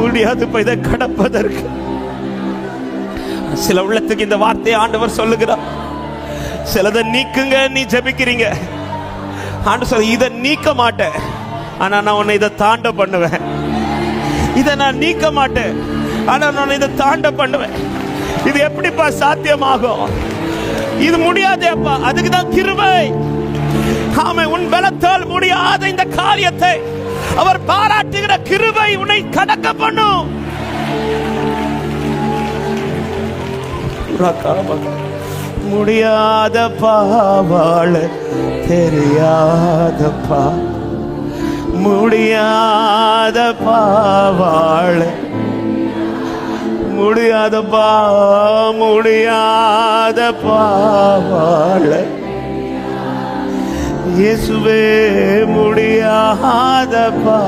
முடியாது இதை கடப்பதற்கு. சில உள்ளத்துக்கு இந்த வார்த்தையை ஆண்டவர் சொல்லுகிறார். சிலதை நீக்குங்க நீ ஜெபிக்கிறீங்க. ஆண்டு சொல்ல இதை நீக்க மாட்டேன். ஆனா நான் உன்னை இதை தாண்ட பண்ணுவேன். இதை நான் நீக்க மாட்டேன். ஆனா நான் இதை தாண்ட பண்ணுவேன். இது எப்படிப்பா சாத்தியமாகும்? இது முடியாதேப்பா. அதுக்கு தான் கிருபை. ஆமை உன் பலத்தால் முடியாத இந்த காரியத்தை அவர் பாராட்டுகிற கிருபை உன்னை கடக்க பண்ணும். முடியாத பாவாள தெரியாதப்பா முடியாத பாவாள முடியாதப்பா முடியாத பாவாள. இயேசுவே முடியாதப்பா.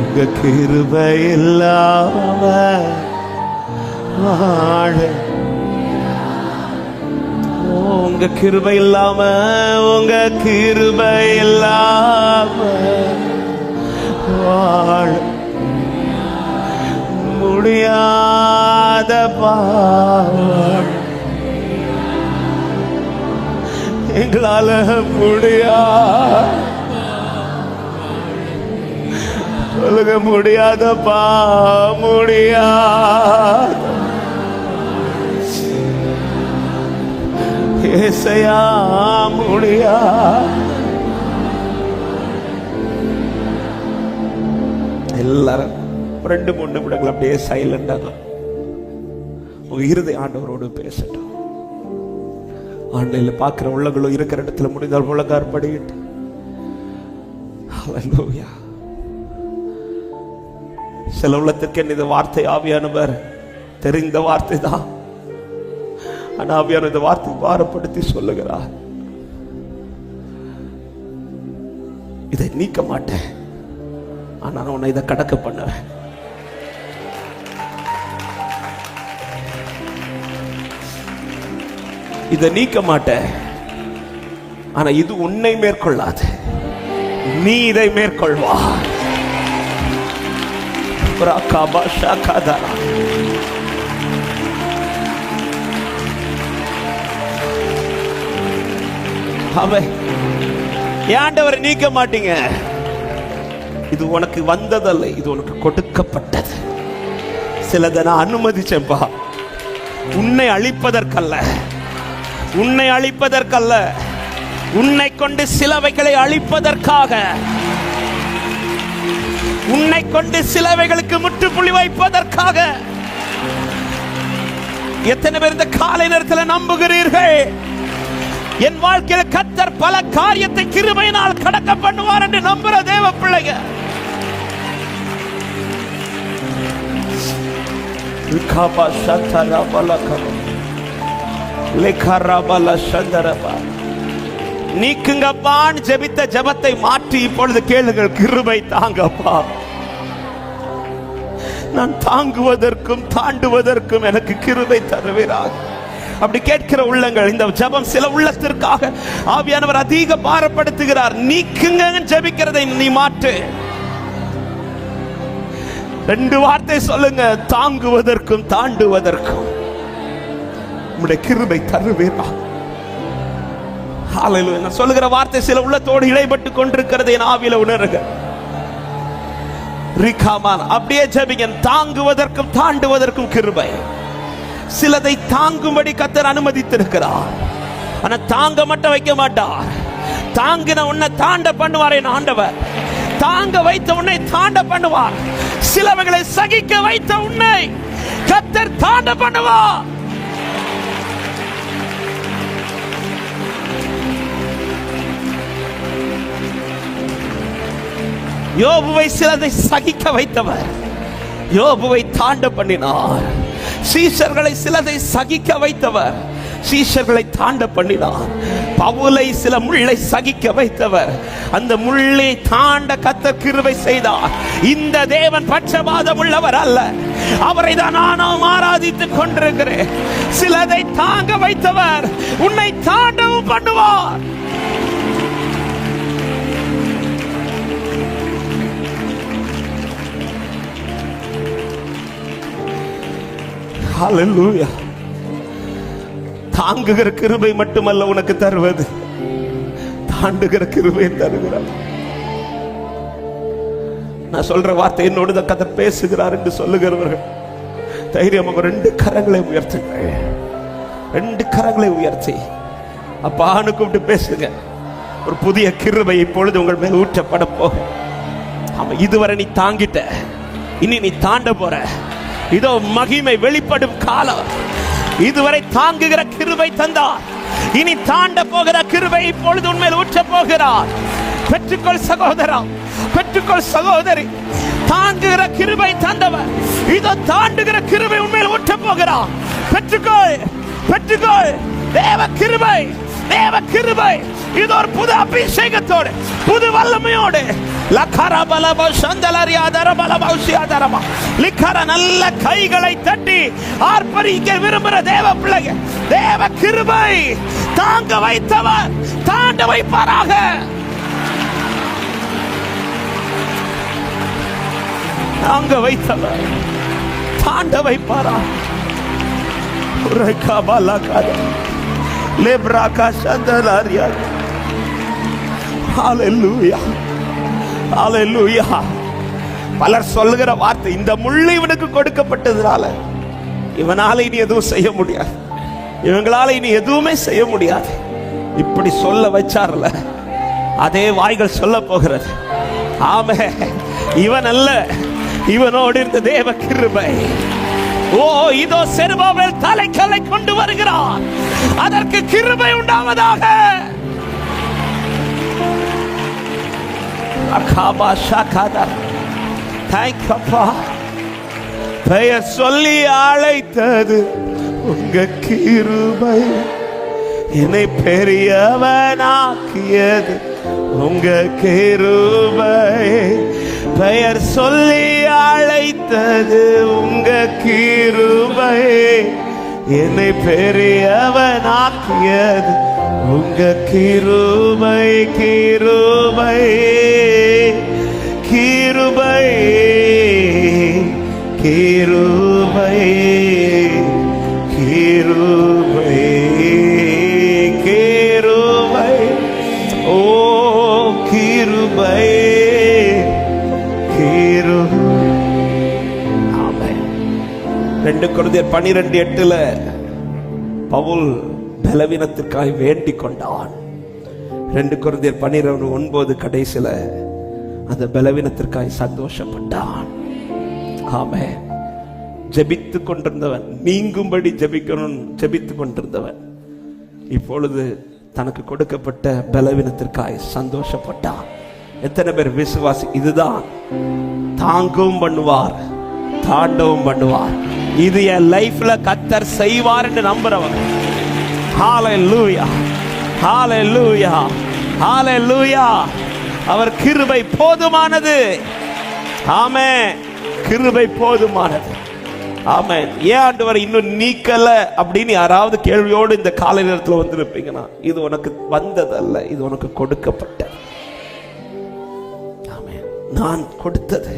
உங்க கிருப இல்லாம வாழ உங்க கிருப இல்லாம உங்க கிருப இல்லாம வாழ. முடியாத பாவம் எங்களால முடியா? சொல்லுங்க முடியாதப்பா முடியா? ஏசையா முடியா? எல்லாரும் ரெண்டு மூணு நிமிடங்கள் அப்படியே சைலண்டா உங்க இருதை ஆண்டவரோடு பேசட்டும். ஆன்லைன்ல பார்க்குற உள்ளங்களும் இருக்கிற இடத்துல முடிந்தால் முழங்கார் படிக்கிட்டு சில உள்ளத்திற்கு என்ன இந்த வார்த்தை ஆவியானவர் தெரிந்த வார்த்தை தான் ஆனா ஆவியான இந்த வார்த்தை பாரப்படுத்தி சொல்லுகிறார். இதை நீக்க மாட்டேன். ஆனாலும் நான் உன்னை இதை கடக்க பண்ணுவேன். இதை நீக்க மாட்டேன். ஆனா இது உன்னை மேற்கொள்ளாது. நீ இதை மேற்கொள்வா. ஏண்டவர் நீக்க மாட்டீங்க? இது உனக்கு வந்ததல்ல. இது உனக்கு கொடுக்கப்பட்டது. சிலதை நான் அனுமதிச்சேன்பா. உன்னை அழிப்பதற்கல்ல. உன்னை அழிப்பதற்கல்ல. உன்னை கொண்டு சிலவைகளை அழிப்பதற்காக. உன்னை கொண்டு சிலவைகளுக்கு முற்றுப்புள்ளி வைப்பதற்காக. எத்தனை பேர் இந்த காலை நேரத்தில் நம்புகிறீர்கள்? என் வாழ்க்கையில் கத்தர் பல காரியத்தை கிருமையினால் கடக்க பண்ணுவார் என்று நம்புற தேவ பிள்ளைங்க. லிகாபா நீக்குங்கப்பான்னு ஜெபித்த ஜெபத்தை மாற்றி இப்பொழுது கேளுங்கள் கிருபை தாங்கப்பா. நான் தாங்குவதற்கும் தாண்டுவதற்கும் எனக்கு கிருபை தருவீராக. அப்படி கேட்கிற உள்ளங்கள் இந்த ஜெபம் சில உள்ளத்திற்காக ஆவியானவர் அதிக பாரப்படுத்துகிறார். நீக்குங்க ஜெபிக்கிறதை நீ மாற்று. ரெண்டு வார்த்தை சொல்லுங்க தாங்குவதற்கும் தாண்டுவதற்கும். உம்முடைய கிருபை தருவீரா ஹalleluya நான் சொல்லுகிற வார்த்தை சில உள்ளத்தோடு இடைப்பட்டு கொண்டிருக்கிறது என் ஆவியில உணருங்க. ரிகாமான் அப்படியே ஜபிங்க தாங்குவதற்கும் தாண்டுவதற்கும் கிருபை. சிலதை தாங்கும்படி கத்தர் அனுமதித்திருக்கிறார். ஆனா தாங்க மட்டும் வைக்க மாட்டார். தாங்கின உன்னை தாண்ட பண்ணுவார் என் ஆண்டவர். தாங்க வைத்த உன்னை தாண்ட பண்ணுவார். சிலவங்களை சகிக்க வைத்த உன்னை கத்தர் தாண்ட பண்ணுவார். யோபுவை சிலதை சகிக்க வைத்தவர். யோபுவை தாண்ட பண்ணினார். சீசர்களை சிலதை சகிக்க வைத்தவர். சீஷர்களை தாண்ட பண்ணினார். பவுலை சில முள்ளை சகிக்க வைத்தவர். அந்த முள்ளை தாண்ட கத்த கிருவை செய்தார். இந்த தேவன் பட்சபாதம் உள்ளவர் அல்ல. அவரை தான் நானும் ஆராதித்துக் கொண்டிருக்கிறேன். சிலதை தாங்க வைத்தவர். உன்னை தாண்டவும் பண்ணுவார். ஹalleluya தாங்குகிற கிருபை மட்டுமல்ல உனக்கு தருவது. தாண்டுகிற கிருபை தருகிறார் நான் சொல்ற வார்த்தை என்னோடு தான் கதை பேசுகிறார் என்று சொல்லுகிறவர்கள். தைரியமாக ரெண்டு கரங்களை உயர்த்துங்க ரெண்டு கரங்களை உயர்த்தி. அப்பான்னு கூப்பிட்டு பேசுங்க. ஒரு புதிய கிருபை இப்பொழுது உங்கள் மேல் ஊற்றப்பட போகும். ஆமா இதுவரை நீ தாங்கிட்ட. இனி நீ தாண்ட போற. இதோ மகிமை வெளிப்படும் காலம். இதுவரை தாங்குகிற கிருபை தந்தார். இனி தாண்ட போகிற கிருபை இப்பொழுது உண்மையில் ஊற்ற போகிறார். பெற்றுக்கொள் சகோதரா பெற்றுக்கொள் சகோதரி. தாங்குகிற கிருபை தந்தவர். இதோ தாண்டுகிற கிருபை உண்மையில் ஊற்ற போகிறார். பெற்றுக்கொள் பெற்றுக்கொள். தேவ கிருபை. தேவ கிருபை. இது ஒரு புது அபிஷேகத்தோடு புது வல்லமையோடு. லக்கர பல சந்தலரியாதர ஆதாரமா லிக்கர நல்ல கைகளை தட்டி ஆர்ப்பரிக்க விரும்புகிற தேவ பிள்ளைங்க தேவ கிருபை. தாங்க வைத்தவர் தாண்ட வைப்பாராக. தாங்க வைத்தவர் தாண்ட வைப்பாராக. Rekabalakada. Lebraka Shandalaria. Hallelujah. Hallelujah. பலர் சொல்லுகிற வார்த்தை இந்த முள்ளு இவனுக்கு கொடுக்கப்பட்டதுனால இவனால இனி எதுவும் செய்ய முடியாது. இவங்களால இனி எதுவுமே செய்ய முடியாது. இப்படி சொல்ல வச்சார்ல. அதே வாய்கள் சொல்ல போகிறது. ஆமே இவன் அல்ல. இவனோடு இருந்த தேவ கிருபை. ஓ இதோ செருபாவில் தலைக்கலை கொண்டு வருகிறார். அதற்கு கிருபை உண்டாவதாக. அகாபா ஷாகாதா. தேங்க் பெயர் சொல்லி அழைத்தது உங்க கிருபை. என்னை பெரியவனாக்கியது உங்க கிருபை. பெயர் சொல்லி அழைத்தது உங்க கிருபை என்னை பெரியவனாக்கியது. உங்க கிருபை கிருபை கிருபை கிருபை கிருபை. ரெண்டு குருதியர் பனிரெண்டு எட்டுல பவுல் பலவீனத்திற்காக வேண்டிக் கொண்டான். ரெண்டு குருதியர் பனிரெண்டு ஒன்பது கடைசியில அந்த பலவீனத்திற்காக சந்தோஷப்பட்டான். ஆமே ஜெபித்து கொண்டிருந்தவன் நீங்கும்படி ஜெபிக்கணும் ஜெபித்து கொண்டிருந்தவன். இப்பொழுது தனக்கு கொடுக்கப்பட்ட பலவீனத்திற்காக சந்தோஷப்பட்டான். எத்தனை பேர் விசுவாசி இதுதான். தாங்கவும் பண்ணுவார் தாண்டவும் பண்ணுவார். இது என் லைஃப்ல கத்தர் செய்வார் என்று நம்புறவன் லூயா ஹalleluya லூயா அவர் கிருபை போதுமானது. ஆமே கிருபை போதுமானது. ஆமே ஏன் ஆண்டவர் இன்னும் நீக்கல அப்படின்னு யாராவது கேள்வியோடு இந்த காலை நேரத்தில் வந்திருப்பீங்கன்னா இது உனக்கு வந்ததல்ல இது உனக்கு கொடுக்கப்பட்ட ஆமே நான் கொடுத்தது.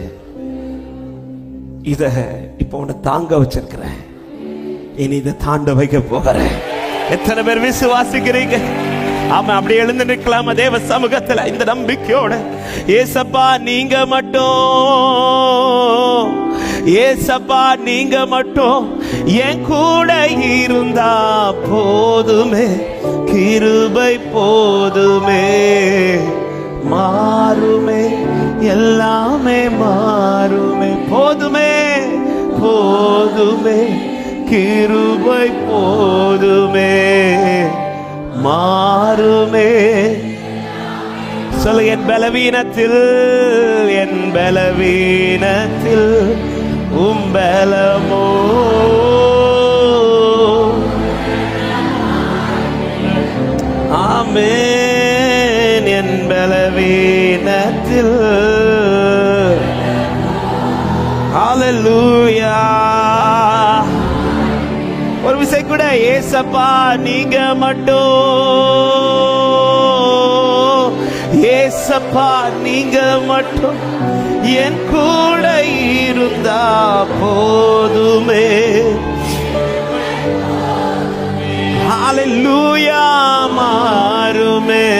இத இப்போ உன்னை தாங்க வச்சிருக்கிறேன். இனி இதை தாண்ட வைக்க போகிறேன். எத்தனை பேர் விசுவாசிக்கிறீங்க? ஆமா அப்படி எழுந்து நிற்கலாம தேவ சமூகத்துல? இந்த நம்பிக்கையோட. ஏசப்பா நீங்க மட்டும். ஏசப்பா நீங்க மட்டும். என் கூட இருந்தா போதுமே. கிருபை போதுமே. மாறுமே. எல்லாமே மாறுமே. போதுமே. போதுமே கிருபை போதுமே மாறுமே. சொல்லு என் பலவீனத்தில் என் பலவீனத்தில் உம்பலமோ ஆமென் என் பலவீனத்தில். ஹalleluya. கூட ஏசப்பா நீங்க மட்டும். ஏசப்பா நீங்க மட்டும். என் கூட இருந்தா போதுமே. ஹalleluya மாறுமே.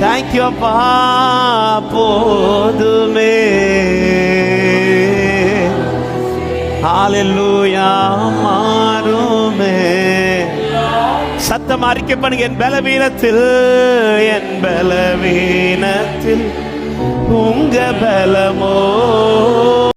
தேங்க்யூ அப்பா போதுமே. மாறுமே. சத்தம் அறிக்கை பண்ணுங்க என் பலவீனத்தில் என் பலவீனத்தில். உங்க பலமோ